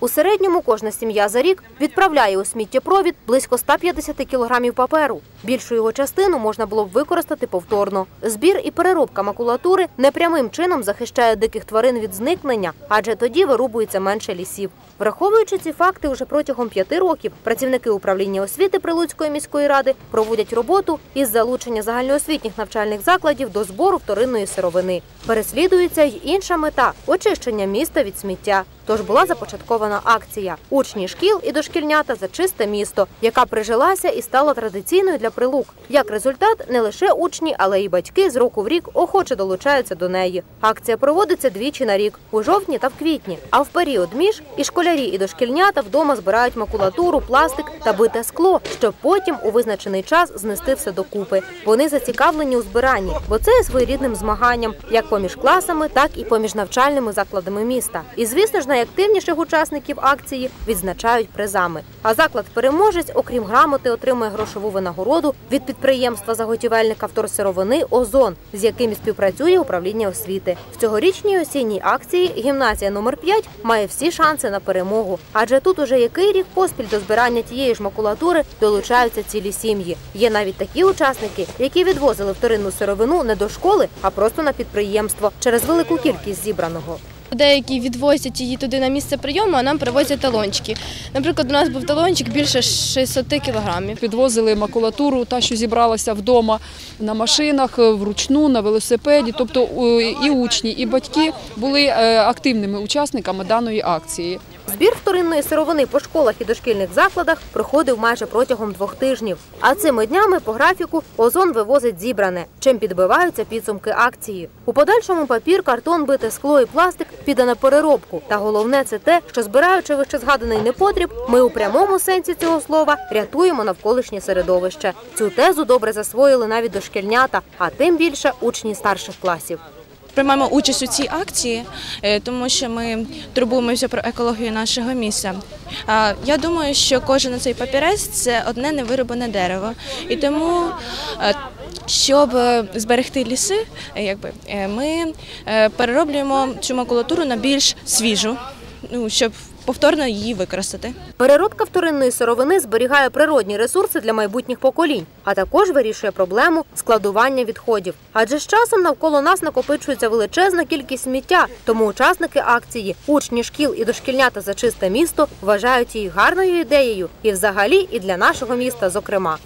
У середньому кожна сім'я за рік відправляє у сміттєпровід близько 150 кілограмів паперу. Більшу його частину можна було б використати повторно. Збір і переробка макулатури непрямим чином захищає диких тварин від зникнення, адже тоді вирубується менше лісів. Враховуючи ці факти, уже протягом п'яти років працівники управління освіти Прилуцької міської ради проводять роботу із залучення загальноосвітніх навчальних закладів до збору вторинної сировини. Переслідується й інша мета очищення міста від сміття. Тож була започаткована акція Учні шкіл і дошкільнята за чисте місто, яка прижилася і стала традиційною для прилук. Як результат, не лише учні, але й батьки з року в рік охоче долучаються до неї. Акція проводиться двічі на рік у жовтні та в квітні. А в період між і школярі, і дошкільнята вдома збирають макулатуру, пластик та бите скло, щоб потім у визначений час знести все докупи. Вони зацікавлені у збиранні, бо це є своєрідним змаганням як поміж класами, так і поміж навчальними закладами міста. І звісно ж, найактивніших учасників акції відзначають призами. А заклад переможець, окрім грамоти, отримує грошову винагороду від підприємства заготівельника вторсировини Озон, з яким співпрацює управління освіти. В цьогорічній осінній акції гімназія номер 5 має всі шанси на перемогу, адже тут уже який рік поспіль до збирання тієї ж макулатури долучаються цілі сім'ї. Є навіть такі учасники, які відвозили вторинну сировину не до школи, а просто на підприємство через велику кількість зібраного. Деякі відвозять її туди на місце прийому, а нам привозять талончики. Наприклад, у нас був талончик більше 600 кілограмів. Підвозили макулатуру, та що зібралася вдома на машинах, вручну, на велосипеді. Тобто і учні, і батьки були е, активними учасниками даної акції. Збір вторинної сировини по школах і дошкільних закладах проходив майже протягом двох тижнів. А цими днями по графіку озон вивозить зібране, чим підбиваються підсумки акції. У подальшому папір, картон, бите скло і пластик піде на переробку. Та головне це те, що збираючи вище згаданий непотріб, ми у прямому сенсі цього слова рятуємо навколишнє середовище. Цю тезу добре засвоїли навіть дошкільнята, а тим більше учні старших класів. Приймаємо участь у цій акції, е, тому що ми турбуємося про екологію нашого міста. Я думаю, що кожен цей папірець це одне невироблене дерево. І тому, е, щоб е, зберегти ліси, якби, ми перероблюємо цю макулатуру на більш свіжу, ну, щоб повторно її використати. Переробка вторинної сировини зберігає природні ресурси для майбутніх поколінь, а також вирішує проблему складування відходів. Адже з часом навколо нас накопичується величезна кількість сміття. Тому учасники акції, учні шкіл і дошкільнята за чисте місто вважають її гарною ідеєю і взагалі і для нашого міста, зокрема.